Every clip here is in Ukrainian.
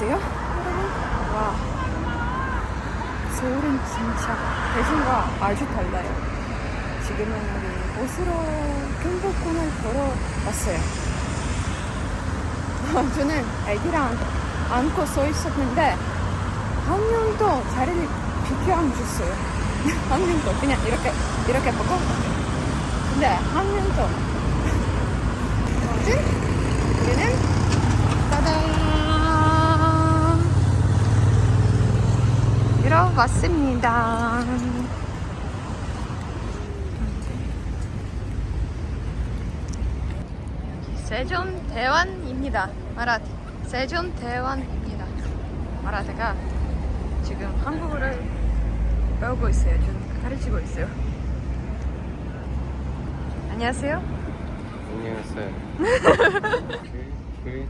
여러분. 와, 서울은 진짜 대신과 아주 달라요. 지금은 우리 옷으로 경복궁을 걸어 왔어요. 저는 애기랑 안고 서 있었는데 한 명도 자리를 비켜 안 줬어요. 한 명도 그냥 이렇게 이렇게 보고 근데 한 명도 아무튼 우리는 따단 이러 왔습니다. 여기 세종대왕입니다. 마라트 세종대왕입니다. 마라트가 지금 한국어를 배우고 있어요. 좀 가르치고 있어요. 안녕하세요. 안녕하세요. 그,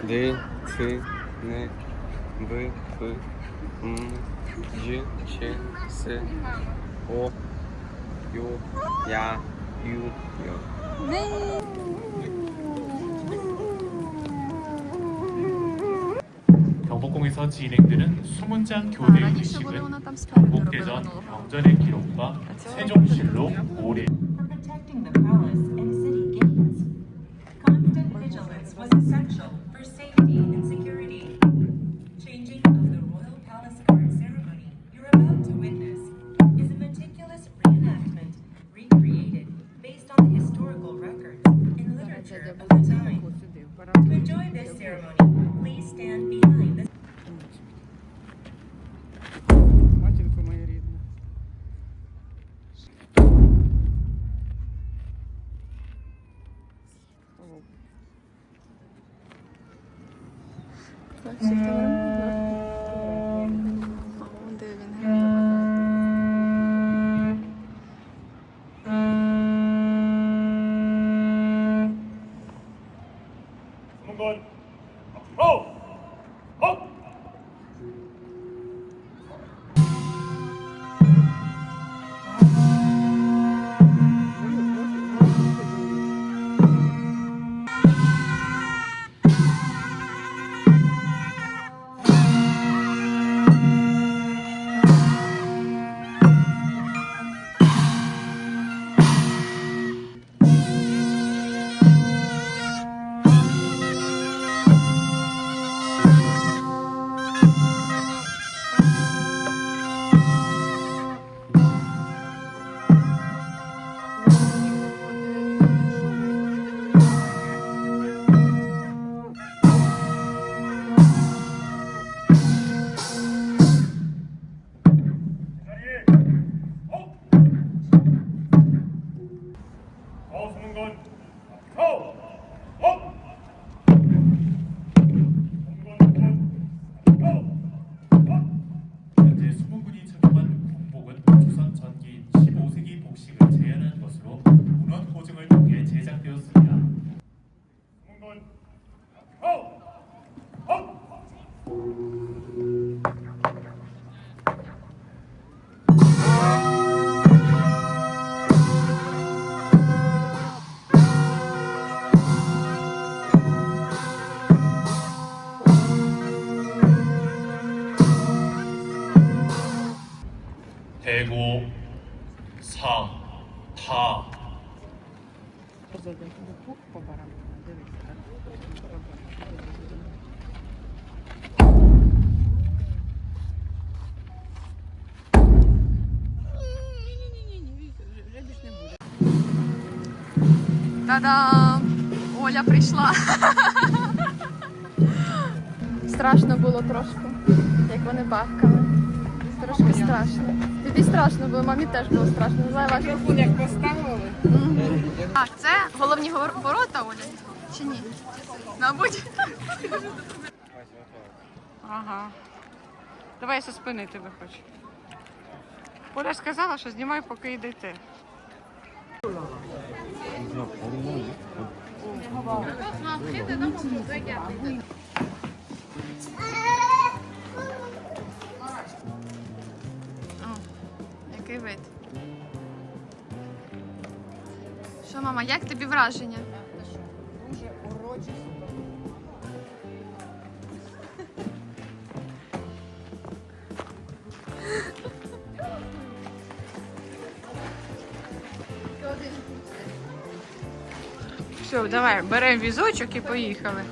그, 네, 그, 네, 브, 브, 음, 유, 치, 스, 오, 요, 야, 유, 요. 네. 경복궁에서 진행되는 수문장 교대 의식은 경복대전 병전의 기록과 세종실록 오래 Та-дам! Оля прийшла. Страшно було трошки, як вони бахкали. Трошки страшно. Тобі страшно було, мамі теж було страшно. Не знаю, важко. Мікрофон як поставили. Так, це головні ворота, Оля? Чи ні? Мабуть. Ага. Давай я зі спини тебе хочу. Оля сказала, що знімай, поки йдете. Який вид. Що, мама, як тобі враження? Дуже урочисто. Все, давай, беремо візочок і поїхали.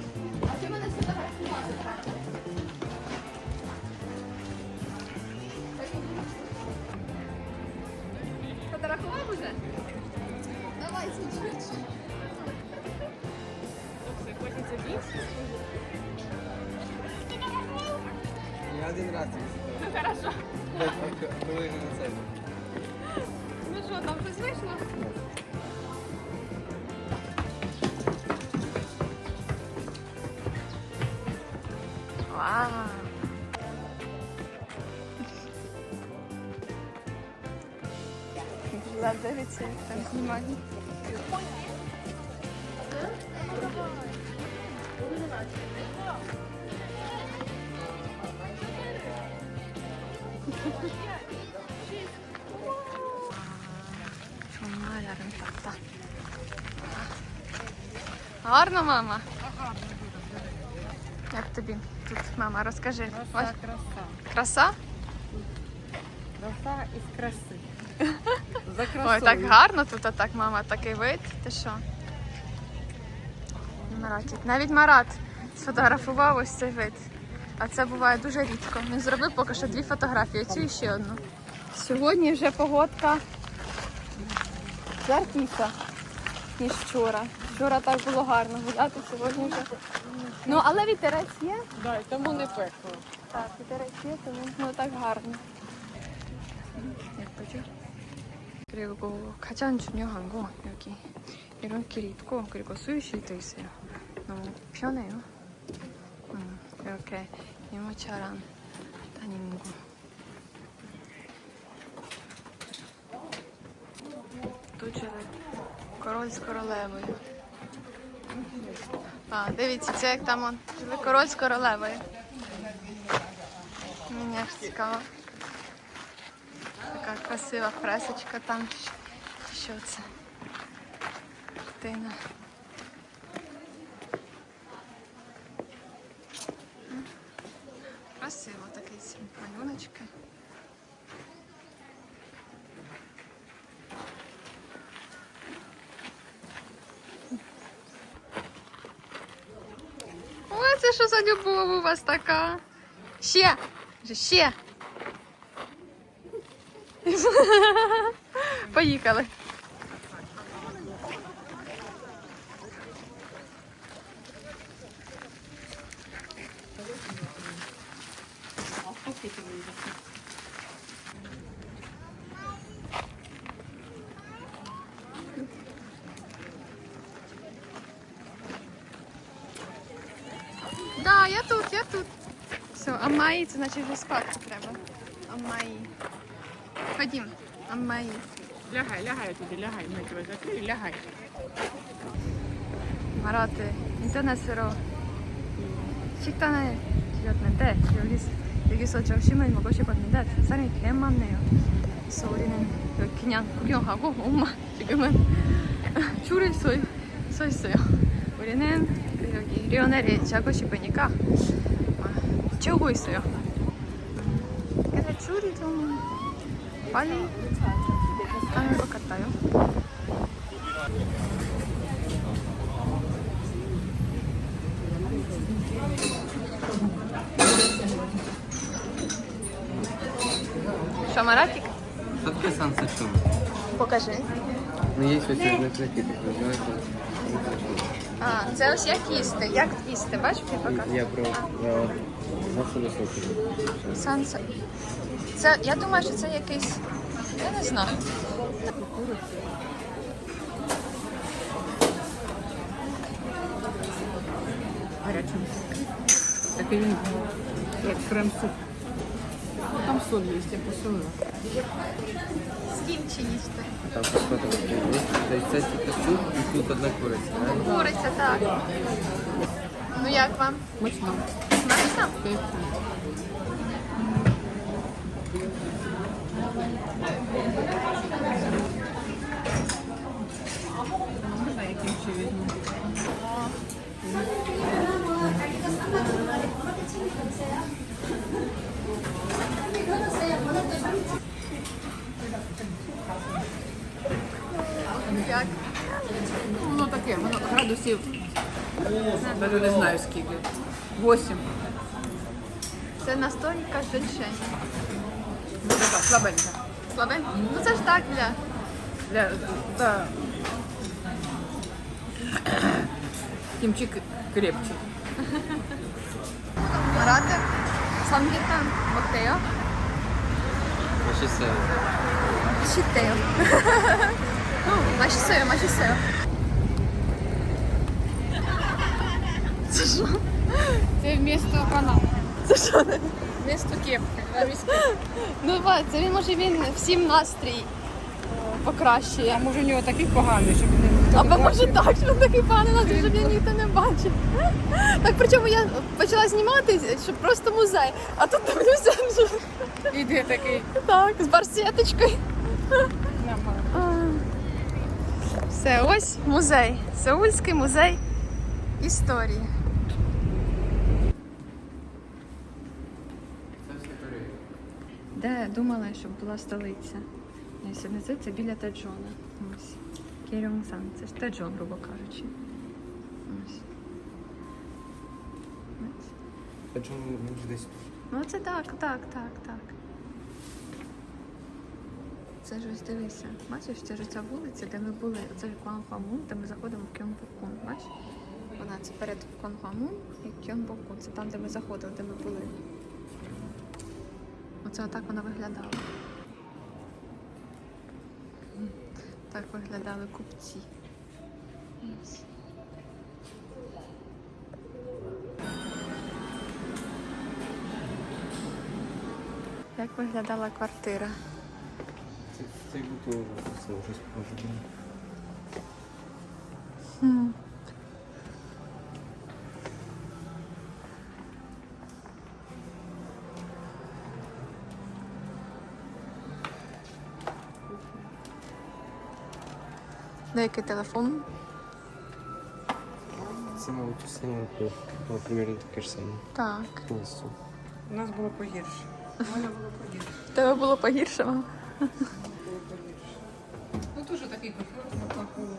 дивиться, як там знімає. 정말 아름답다. Гарно, мама? Як тобі тут, мама, розкажи. Краса, Ось краса. краса? Краса із краси. за красою. Ой, так гарно тут, а так, мама, такий вид. Ти що? Маратик. Навіть Марат сфотографував ось цей вид. А це буває дуже рідко. Він зробив поки що дві фотографії, цю і ще одну. Сьогодні вже погодка жаркіша, ніж вчора. Вчора так було гарно гуляти, сьогодні вже. Ну, але вітерець є. Так, тому не пекло. Так, вітерець є, тому ну, так гарно. Як хочу. 그리고 가장 중요한 거 여기 이런 길이 있고 그리고 수유실도 있어요. 너무 편해요. 음, 이렇게 유모차랑 다니는 거. Тут живе король з королевою. А, дивіться, це як там он. Живе король з королевою. Мені аж цікаво. Така красива фресочка там. Що це? Картина. Красиво такий ці малюночки. Ой, це що за любов у вас така? Ще! Ще! Поїхали. Да, я тут, я тут. Все, Амаї, це значить вже спати треба. Амаї. Ходім, Амаї. Лягай, лягай туди, лягай. Ми тебе закрили, лягай. 말하되 인터넷으로 식단을 드렸는데 여기, 여기서 점심을 먹고 싶었는데 사람이 개 많네요. 그래서 우리는 여기 그냥 구경하고 엄마 지금은 줄을 서, 서 있어요. 우리는 그 여기 리오넬이 자고 싶으니까 아, 채우고 있어요. 근데 줄이 좀 Пані камеру покатаю. Що, Маратик? Що таке сансачум? Покажи. Ну, є щось. А, це ось як їсти, як їсти, бачите, показую. Я про засоби слухаю. Санса. Це, я думаю, що це якийсь. Я не знаю. Гарячим. Такий він, як крем-суп. Ну, Там соль є, я посолила. Їсти? Там посмотрим. Це тільки суп і тут одна куриця. да? Куриця, так. Ну як вам? Смачно. Смачно? Алю не знаю скільки. Восім. Це настойка женьшень. Ну, така, слабенька. Слабенька? Ну це ж так для. Для, да. Кімчик крепче. Рати. Самгіта Бактео. Маші сео. Маші ну, сео. Маші сео, маші сео. Це що? Це вмісто каналу. Це що? Вмісто кепки. Ну, це він може він всім настрій покращує. А може у нього такий поганий, щоб він не Або може так, що такий поганий настрій, щоб я ніхто не бачив. Так причому я почала знімати, щоб просто музей. А тут дивлюся вже Іде такий. так, з барсеточкою. Нормально. Все, ось музей. Сеульський музей історії. Де думала, щоб була столиця. Внизу це біля Таджона. Ось. Кірьонгсан. Це ж Таджон, грубо кажучи. Ось. Чому ми десь? Ну це так, так, так, так. Це ж ось дивися. Бачиш, це ж ця вулиця, де ми були. Це ж Куанхуамун, де ми заходимо в Кьонбокун. Бачиш? Вона це перед Куанхуамун і Кьонбокун. Це там, де ми заходили, де ми були. Оце отак вона виглядала. Так виглядали купці. Як виглядала квартира? Це, це будто це вже схоже. Деякий телефон. Це, мабуть, все було, примерно таке ж саме. Так. У нас було погірше. У мене було погірше. В тебе було погірше, мам? Було погірше. Ну теж такий комфортний плохой.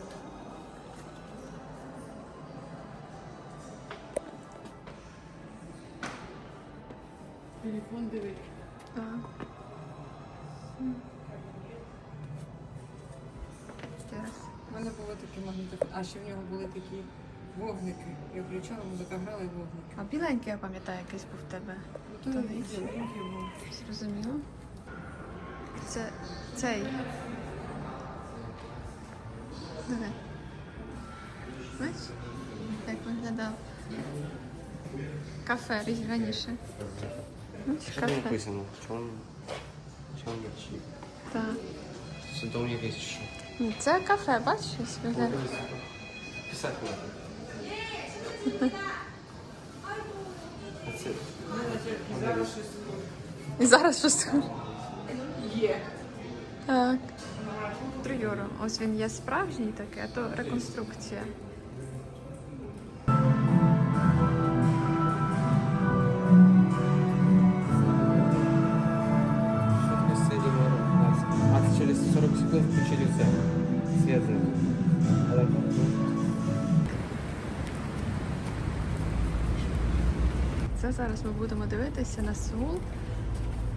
Телефон дивись. Так. Було такі магнітофон. А ще в нього були такі вогники. Я включала, музика грала і вогники. А біленький, я пам'ятаю, якийсь був в тебе. Ну то То біленький був. Зрозуміло. Це цей. Диви. Бачиш, як виглядав кафе рі- раніше. Бачиш, Що там кафе. написано? Чому? Чому чи? Так. Це дом якийсь ще. Ну, Це кафе, бачиш, виглядає. Писати треба. І зараз щось. Є. Так. Троюро. Ось він є справжній такий, а то реконструкція. Це зараз ми будемо дивитися на Сеул.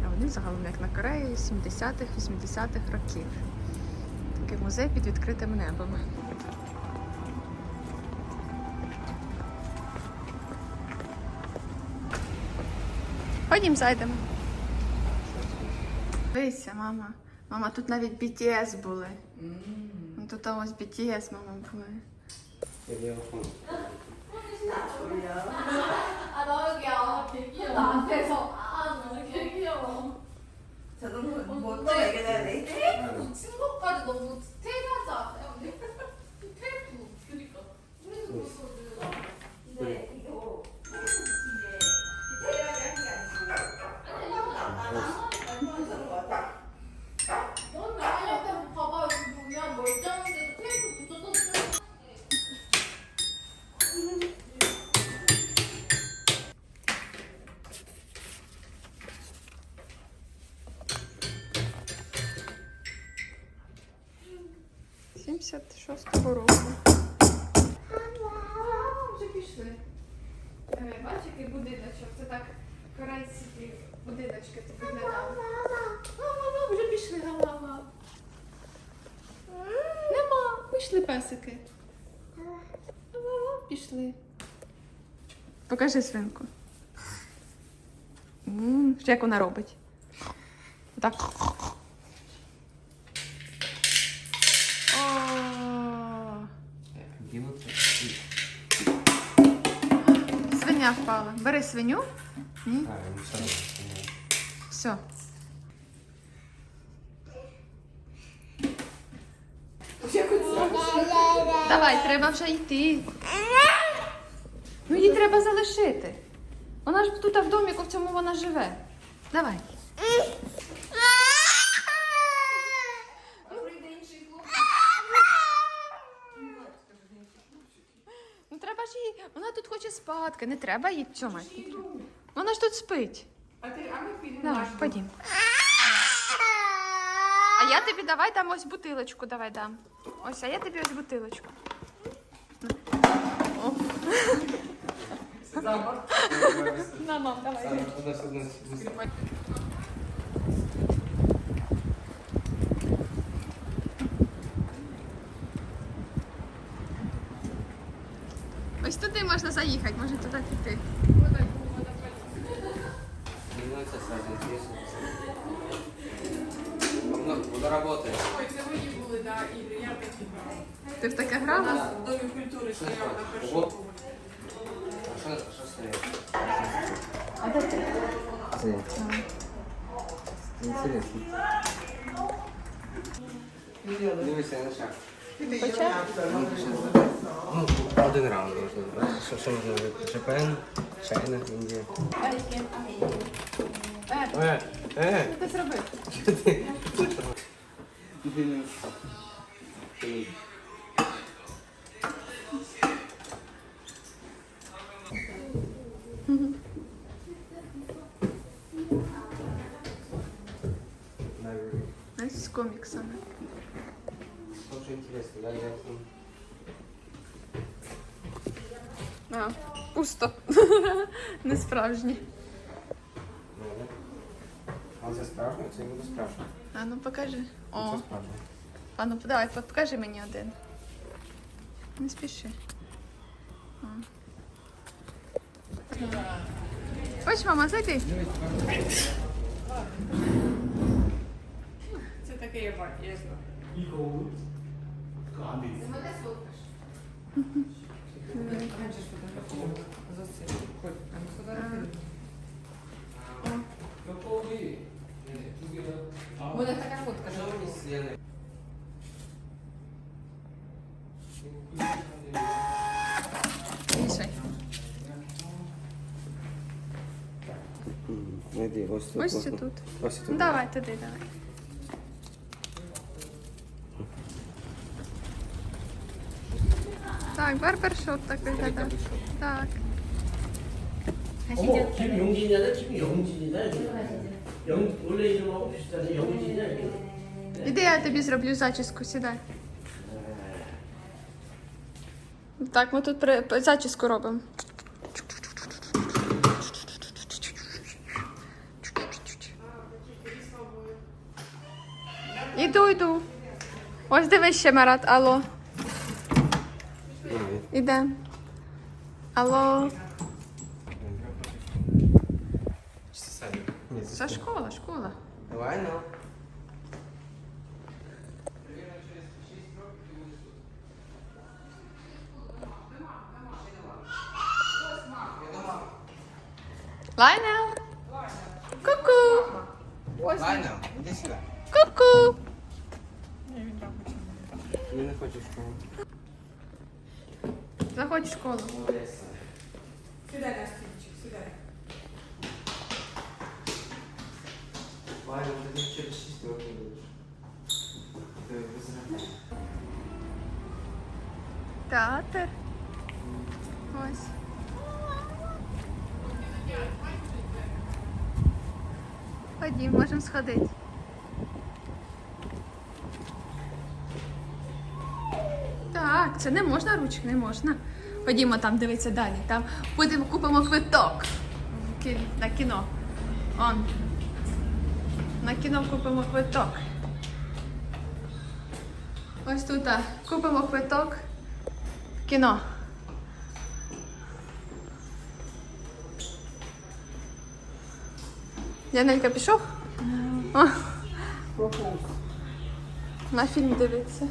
А Вони загалом як на Кореї 70-х, 80-х років. Такий музей під відкритим небом. Ходім, зайдемо. Дивися, мама. Мама, тут навіть BTS були. Ну, Тут ось BTS, мама, були. 개귀여워. 나 앞에서 아 너무 개귀여워. 자동차 뭐 또 얘기해야 돼? 친구까지 너무 디테일하지 않아요? Покажи свинку. М, Як вона робить? Так. Свиня впала. Бери свиню. Равно. Все. Давай, треба вже йти. Ну її треба залишити. Вона ж тут в доміку в цьому вона живе. Давай. Ну треба ж їй. Вона тут хоче спадки, не треба їй цьомати. Вона ж тут спить. А ти, а ми підемо. Давай, ходім. А я тобі давай дам ось бутилочку, давай дам. Ось, а я тобі ось бутилочку. О. На, мам, давай. Ось туди можна заїхати, може туди піти. Интересно. Ну, работает. Ой, це мої були, да, ігри, я такі. Ти в таке грала? В домі культури стояла на першому Вот. поверсі. А де ти? Стоит. Интересно. Дивися на шаг. Ну, один раунд можна. Що, можна робити? Japan, China, Індія. Е, е, Що ти зробив? що А, пусто. Не справжні. Ну. А це справжнє, це я справжнє. А ну покажи. Це справжнє. а ну давай, покажи мені один. Не спіши. О. Ось, мама, зайди. Це таке я бачу, Ходь, а ми фотографуємо. Така фотка. Ось тут. Ось тут. Ось тут. Давай туди, давай. Так, барбершоп так виглядає. Так. 어머, 김용진이냐, 김영진이냐, 영, 원래 이름하고 비슷하네, 영진이냐, 이게. Іди, я тобі зроблю зачіску, сідай. Так, ми тут при... зачіску робимо. Іду, йду. Ось дивись ще, Марат, алло. Іде. Алло. Це самі. Ні, це Це школа, школа. Давай, ну. Лайнел. Ку-ку. Лайна, іди сюди. Ку-ку. Ти не хочеш школу. Заходь в школу. Сідай на стільчик, сідай. Лайна, ти через 6 років будеш. Ти визрахай. Театр. Ось. Ходім, можемо сходити. Так, це не можна ручки, не можна. Ходімо там дивитися далі. Там будемо купимо квиток на кіно. Он. На кіно купимо квиток. Ось тут а, купимо квиток в кіно. Янелька пішов? А. На фільм дивиться.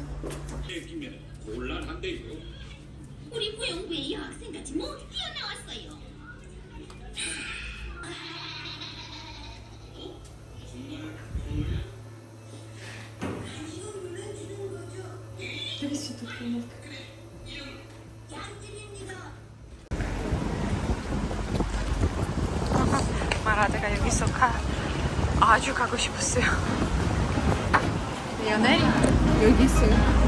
우리 부영부의 여학생같이 모두 뛰어나왔어요. 아주 가고 싶었어요. 연애? 여기 있어요.